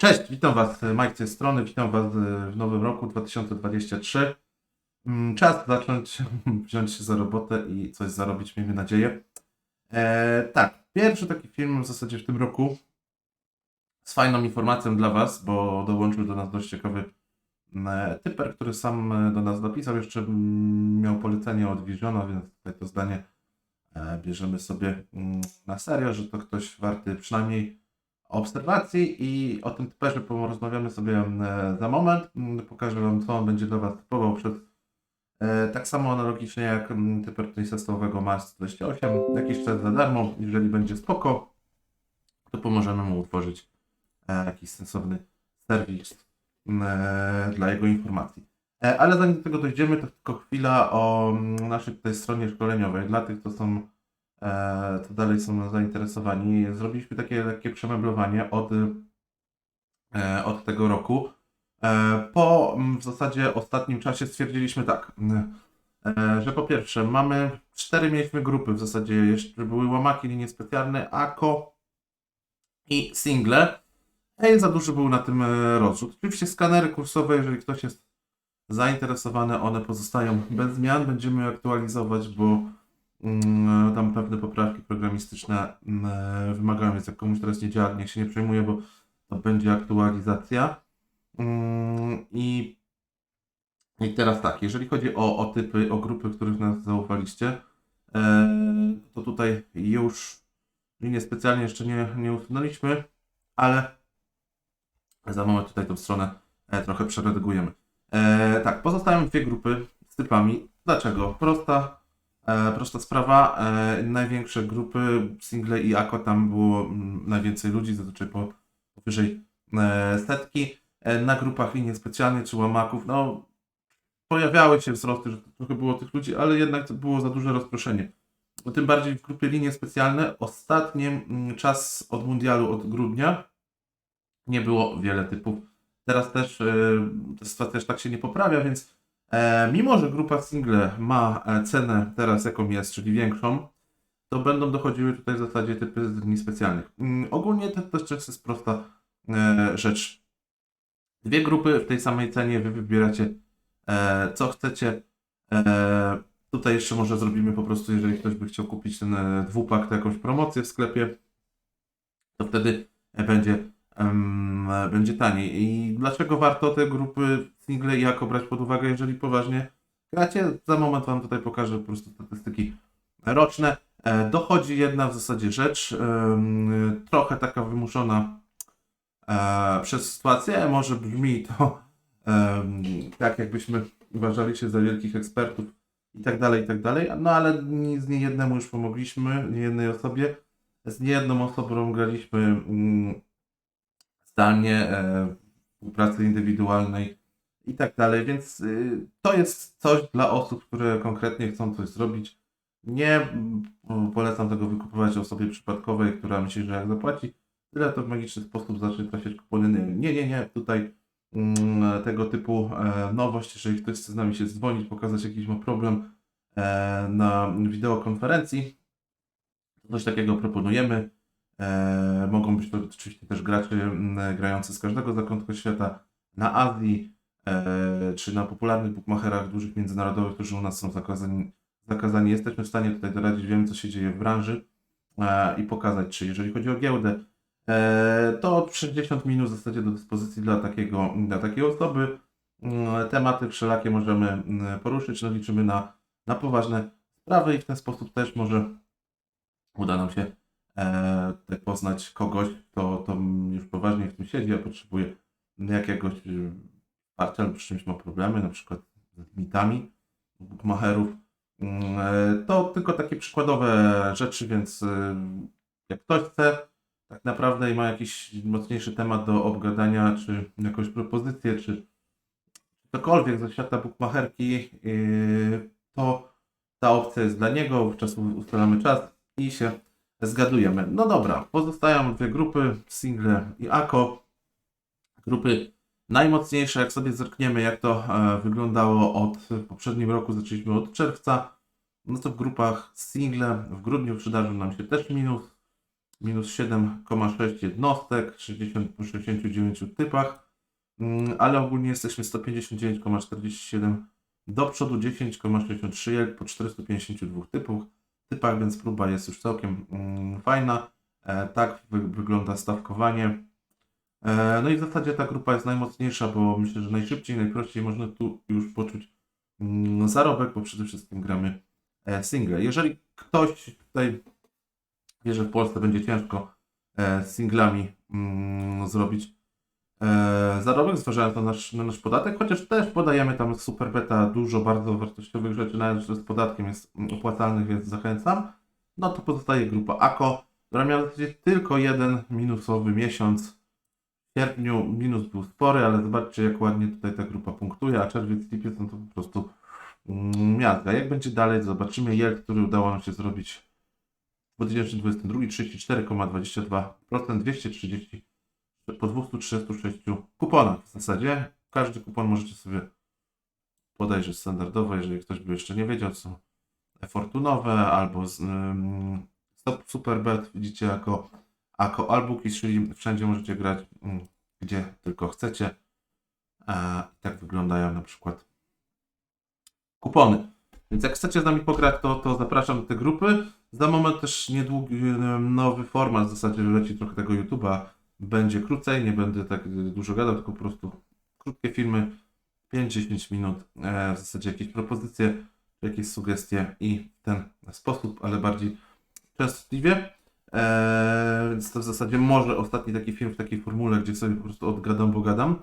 Cześć, witam Was, Mike z tej strony, witam Was w nowym roku 2023. Mm, Czas zacząć wziąć się za robotę i coś zarobić, miejmy nadzieję. E, tak, pierwszy taki film w zasadzie w tym roku z fajną informacją dla Was, bo dołączył do nas dość ciekawy mm, typer, który sam e, do nas napisał, jeszcze mm, miał polecenie od Visiona, więc tutaj to zdanie e, bierzemy sobie na serio, że to ktoś warty przynajmniej obserwacji i o tym typerze porozmawiamy sobie e, za moment. Mm, Pokażę Wam, co on będzie dla Was typował przez e, tak samo analogicznie jak mm, typer testowego Mars 28, jakiś czas za darmo. Jeżeli będzie spoko, to pomożemy mu utworzyć e, jakiś sensowny serwis mm, dla jego informacji. Ale zanim do tego dojdziemy, to tylko chwila o naszej tutaj stronie szkoleniowej. Dla tych, co są e, co dalej są zainteresowani. Zrobiliśmy takie lekkie przemeblowanie od, e, od tego roku. E, Po w zasadzie ostatnim czasie stwierdziliśmy tak, że po pierwsze mamy cztery mieliśmy grupy w zasadzie, jeszcze były łamaki, linie specjalne, AKO i single. I za duży był na tym rozrzut. Oczywiście skanery kursowe, jeżeli ktoś jest zainteresowany, one pozostają bez zmian. Będziemy je aktualizować, bo tam pewne poprawki programistyczne mm, wymagają, więc jak komuś teraz nie działa, niech się nie przejmuje, bo to będzie aktualizacja. Mm, I, i teraz tak, jeżeli chodzi o, o typy, o grupy, których nas zaufaliście, e, to tutaj już linię specjalnie jeszcze nie, nie usunęliśmy, ale za moment tutaj tą stronę e, trochę przeredagujemy. E, tak, pozostają dwie grupy z typami. Dlaczego? Prosta E, prosta sprawa, e, największe grupy, single i ako, tam było mm, najwięcej ludzi, zazwyczaj po powyżej e, setki. E, na grupach linii specjalnych czy łamaków, no pojawiały się wzrosty, że trochę było tych ludzi, ale jednak to było za duże rozproszenie. Bo tym bardziej w grupie linie specjalne ostatni mm, czas od mundialu, od grudnia nie było wiele typów. Teraz też ta sytuacja też tak się nie poprawia, więc mimo, że grupa single ma e, cenę teraz jaką jest, czyli większą, to będą dochodziły tutaj w zasadzie typy z dni specjalnych. Mm, ogólnie to też jest prosta e, rzecz. Dwie grupy w tej samej cenie, wy wybieracie e, co chcecie. E, tutaj jeszcze może zrobimy po prostu, jeżeli ktoś by chciał kupić ten e, dwupak, to jakąś promocję w sklepie, to wtedy e, będzie będzie taniej. I dlaczego warto te grupy single i jako brać pod uwagę, jeżeli poważnie gracie? Za moment Wam tutaj pokażę po prostu statystyki roczne. E, Dochodzi jedna w zasadzie rzecz, trochę taka wymuszona e, przez sytuację. Może brzmi to tak, jakbyśmy uważali się za wielkich ekspertów i tak dalej, i tak dalej. No ale z niejednemu już pomogliśmy, niejednej osobie. Z niejedną osobą graliśmy mm, zdalnie, e, współpracy indywidualnej i tak dalej, więc y, to jest coś dla osób, które konkretnie chcą coś zrobić. Nie mm, polecam tego wykupywać osobie przypadkowej, która myśli, że jak zapłaci, tyle to w magiczny sposób zacznie trafiać kupony. Nie, nie, nie, tutaj mm, tego typu e, nowość, jeżeli ktoś chce z nami się dzwonić, pokazać jakiś ma problem e, na wideokonferencji, coś takiego proponujemy. E, mogą być to oczywiście też gracze grający z każdego zakątku świata na Azji, e, czy na popularnych bookmacherach dużych międzynarodowych, którzy u nas są zakazani. zakazani. Jesteśmy w stanie tutaj doradzić, wiemy co się dzieje w branży e, i pokazać, czy jeżeli chodzi o giełdę, to 60 minut w zasadzie do dyspozycji dla, takiego, dla takiej osoby. Mm, Tematy wszelakie możemy mm, poruszyć, no liczymy na, na poważne sprawy i w ten sposób też może uda nam się tutaj poznać kogoś, kto, kto już poważnie w tym siedzi, a potrzebuje jakiegoś y, wsparcia lub z czymś ma problemy, na przykład z limitami bookmacherów. Mm, e, To tylko takie przykładowe rzeczy, więc y, jak ktoś chce tak naprawdę i ma jakiś mocniejszy temat do obgadania, czy jakąś propozycję, czy cokolwiek ze świata bookmacherki, y, to ta opcja jest dla niego, wówczas ustalamy czas i się zgadujemy. No dobra, pozostają dwie grupy, single i AKO. Grupy najmocniejsze, jak sobie zerkniemy, jak to e, wyglądało od poprzednim roku, zaczęliśmy od czerwca, no to w grupach single w grudniu przydarzył nam się też minus. minus 7,6 jednostek, 60 po 69 typach, Mm, ale ogólnie jesteśmy 159,47 do przodu 10,63 jak po 452 typów, typach, więc próba jest już całkiem mm, fajna. E, tak wy, wygląda stawkowanie. E, no i w zasadzie ta grupa jest najmocniejsza, bo myślę, że najszybciej, najprościej można tu już poczuć mm, zarobek, bo przede wszystkim gramy e, single. Jeżeli ktoś tutaj wie, że w Polsce będzie ciężko e, singlami mm, zrobić zarobek, zważając na nasz, na nasz podatek, chociaż też podajemy tam super beta dużo bardzo wartościowych rzeczy, nawet że z podatkiem jest opłacalnych, więc zachęcam. No to pozostaje grupa AKO, która miała tylko jeden minusowy miesiąc. W sierpniu minus był spory, ale zobaczcie jak ładnie tutaj ta grupa punktuje, a czerwiec, lipiec no to po prostu mm, miazga. Jak będzie dalej, zobaczymy. Jel, który udało nam się zrobić w 2022 34,22%, 230 po 236 kuponach w zasadzie. Każdy kupon możecie sobie podejrzeć standardowo, jeżeli ktoś by jeszcze nie wiedział, są fortunowe albo z, Stop Superbet widzicie jako, jako albooki, czyli wszędzie możecie grać gdzie tylko chcecie. A, tak wyglądają na przykład kupony. Więc jak chcecie z nami pograć, to, to zapraszam do tej grupy. Za moment też niedługi nowy format, w zasadzie leci trochę tego YouTube'a będzie krócej, nie będę tak dużo gadał, tylko po prostu krótkie filmy, 5-10 minut, e, w zasadzie jakieś propozycje, jakieś sugestie i w ten sposób, ale bardziej częstotliwie. E, więc to w zasadzie może ostatni taki film w takiej formule, gdzie sobie po prostu odgadam, bo gadam.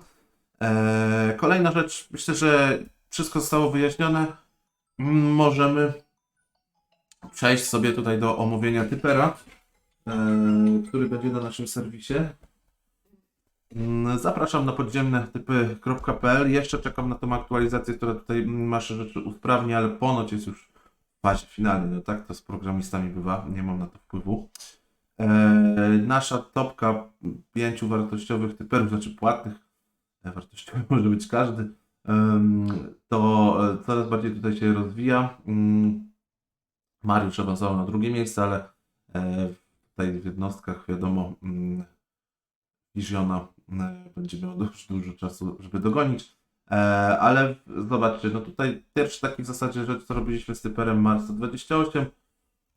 E, kolejna rzecz, myślę, że wszystko zostało wyjaśnione. Możemy przejść sobie tutaj do omówienia typera, który będzie na naszym serwisie. Mm, Zapraszam na podziemne typy.pl. Jeszcze czekam na tą aktualizację, która tutaj mm, nasze rzeczy usprawni, ale ponoć jest już w fazie finalnej. No tak to z programistami bywa, nie mam na to wpływu. E, nasza topka pięciu wartościowych typerów, znaczy płatnych, e, wartościowy może być każdy, to e, coraz bardziej tutaj się rozwija. Mm, Mariusz awansował na drugie miejsce, ale e, tutaj w jednostkach wiadomo Visiona e, będzie miał dość dużo czasu, żeby dogonić. E, ale zobaczcie, no tutaj pierwszy taki w zasadzie rzecz, co robiliśmy z typerem Marsa 28,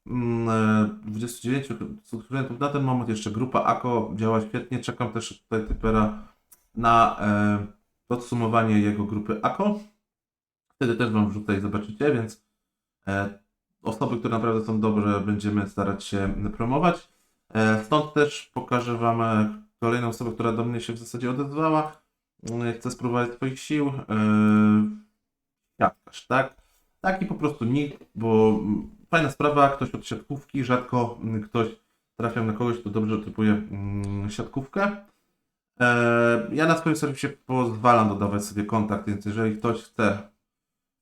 mm, e, 29 subskrybentów na ten moment, jeszcze grupa AKO działa świetnie, czekam też tutaj typera na e, podsumowanie jego grupy AKO. Wtedy też Wam wrzucę i zobaczycie, więc osoby, które naprawdę są dobre, będziemy starać się promować. Stąd też pokażę Wam kolejną osobę, która do mnie się w zasadzie odezwała. E, Chce spróbować swoich sił. Siatkarz, tak? Taki po prostu nick, bo mm, fajna sprawa, ktoś od siatkówki, rzadko mm, ktoś trafia na kogoś, kto dobrze typuje mm, siatkówkę. E, Ja na swoim serwisie pozwalam dodawać sobie kontakt, więc jeżeli ktoś chce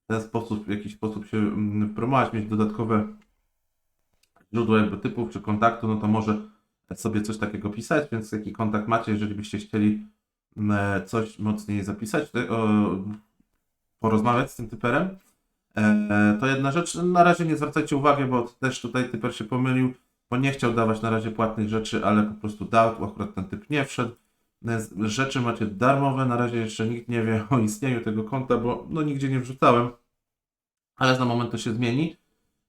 w ten sposób, w jakiś sposób się mm, promować, mieć dodatkowe źródło jakby typów czy kontaktu, no to może sobie coś takiego pisać, więc jaki kontakt macie, jeżeli byście chcieli mm, coś mocniej zapisać, porozmawiać z tym typerem. E, to jedna rzecz. Na razie nie zwracajcie uwagi, bo też tutaj typer się pomylił, bo nie chciał dawać na razie płatnych rzeczy, ale po prostu dał, tu akurat ten typ nie wszedł. E, Rzeczy macie darmowe, na razie jeszcze nikt nie wie o istnieniu tego konta, bo no nigdzie nie wrzucałem, ale za moment to się zmieni.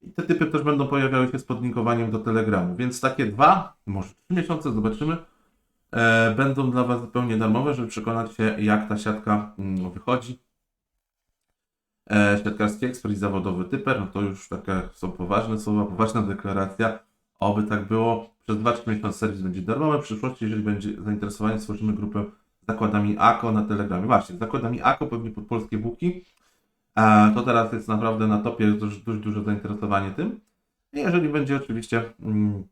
I te typy też będą pojawiały się z podlinkowaniem do Telegramu, więc takie dwa, może trzy miesiące, zobaczymy, e, będą dla Was zupełnie darmowe, żeby przekonać się, jak ta siatka mm, wychodzi. E, siatkarski ekspert i zawodowy typer, no to już takie są poważne słowa, poważna deklaracja. Oby tak było. Przez 2-3 miesiące serwis będzie darmowy. W przyszłości, jeżeli będzie zainteresowanie, stworzymy grupę z zakładami AKO na Telegramie. Właśnie, z zakładami AKO pewnie pod polskie buki. To teraz jest naprawdę na topie, jest dość, dość duże zainteresowanie tym. Jeżeli będzie oczywiście mm,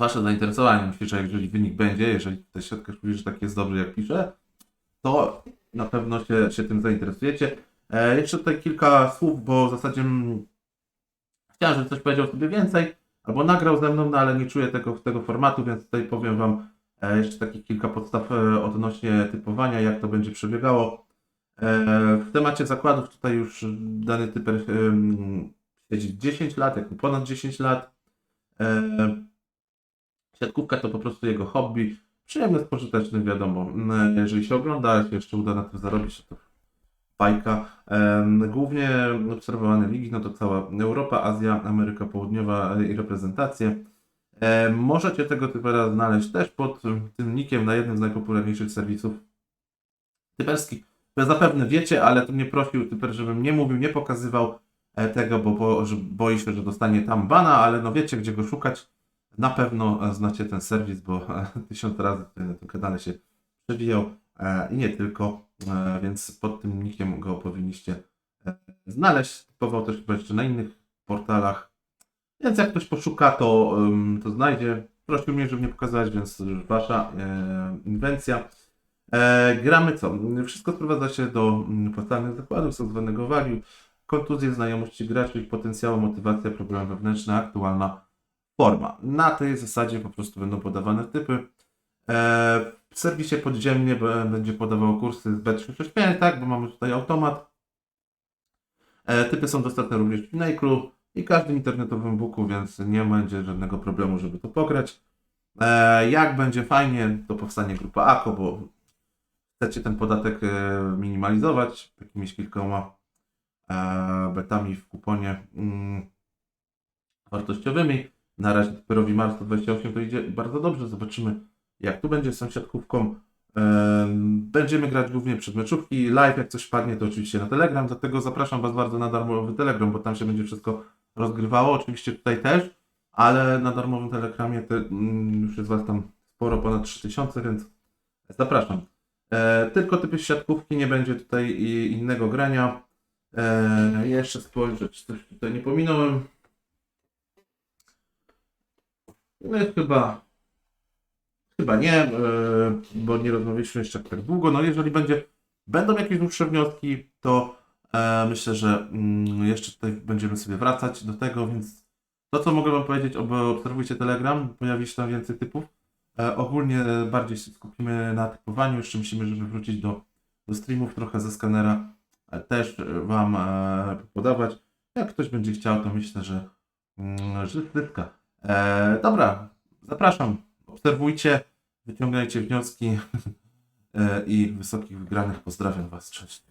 Wasze zainteresowanie, myślę, że jeżeli wynik będzie, jeżeli ta siatka mówi, że tak jest dobry jak pisze, to na pewno się, się tym zainteresujecie. E, jeszcze tutaj kilka słów, bo w zasadzie mm, chciałem, żeby coś powiedział sobie więcej, albo nagrał ze mną, no ale nie czuję tego, tego formatu, więc tutaj powiem Wam e, jeszcze takich kilka podstaw e, odnośnie typowania, jak to będzie przebiegało. E, w temacie zakładów tutaj już dany em, siedzi 10 lat, jak ponad 10 lat. E, Siatkówka to po prostu jego hobby. Przyjemny, pożyteczny, wiadomo. Mm, Jeżeli się ogląda, się jeszcze uda na tym zarobić, to bajka. Głównie obserwowane ligi, no to cała Europa, Azja, Ameryka Południowa e, i reprezentacje. E, Możecie tego typera znaleźć też pod tym nickiem na jednym z najpopularniejszych serwisów typerskich. To zapewne wiecie, ale to mnie prosił typer, żebym nie mówił, nie pokazywał e, tego, bo, boi się, że dostanie tam bana, ale no wiecie, gdzie go szukać. Na pewno e, znacie ten serwis, bo e, tysiąc razy na tym kanale się przewijał i nie tylko, więc pod tym nickiem go powinniście znaleźć. Typował też chyba jeszcze na innych portalach, więc jak ktoś poszuka, to, to znajdzie. Prosił mnie, żeby nie pokazać, więc wasza inwencja. E, gramy co? Wszystko sprowadza się do mm, podstawowych zakładów, tak zwanego value, kontuzje, znajomości graczy, ich potencjału, motywacja, problemy wewnętrzne, aktualna forma. Na tej zasadzie po prostu będą podawane typy. E, w serwisie podziemnie będzie podawał kursy z B365, tak, bo mamy tutaj automat. E, typy są dostępne również w Nake'u i każdym internetowym booku, więc nie będzie żadnego problemu, żeby to pograć. E, jak będzie fajnie, to powstanie grupa AKO, bo chcecie ten podatek e, minimalizować jakimiś kilkoma e, betami w kuponie mm, wartościowymi. Na razie typerowi Mars 128 to idzie bardzo dobrze. Zobaczymy, jak tu będzie z sąsiadkówką. Em, Będziemy grać głównie przed meczówki. Live, jak coś padnie, to oczywiście na Telegram. Dlatego zapraszam Was bardzo na darmowy Telegram, bo tam się będzie wszystko rozgrywało. Oczywiście tutaj też, ale na darmowym Telegramie te, mm, już jest Was tam sporo, ponad 3000, więc zapraszam. E, tylko typy siatkówki, nie będzie tutaj innego grania. E, jeszcze spojrzę, czy coś tutaj nie pominąłem. No, chyba, chyba nie, e, bo nie rozmawialiśmy jeszcze tak długo. No jeżeli będzie, będą jakieś dłuższe wnioski, to myślę, że mm, jeszcze tutaj będziemy sobie wracać do tego, więc to co mogę Wam powiedzieć, ob- obserwujcie Telegram, pojawi się tam więcej typów. E, ogólnie bardziej się skupimy na typowaniu, jeszcze musimy, żeby wrócić do, do streamów trochę ze skanera, e, też e, Wam podawać. Jak ktoś będzie chciał, to myślę, że, mm, że zbytka. E, dobra, zapraszam, obserwujcie, wyciągajcie wnioski i wysokich wygranych. Pozdrawiam Was, cześć.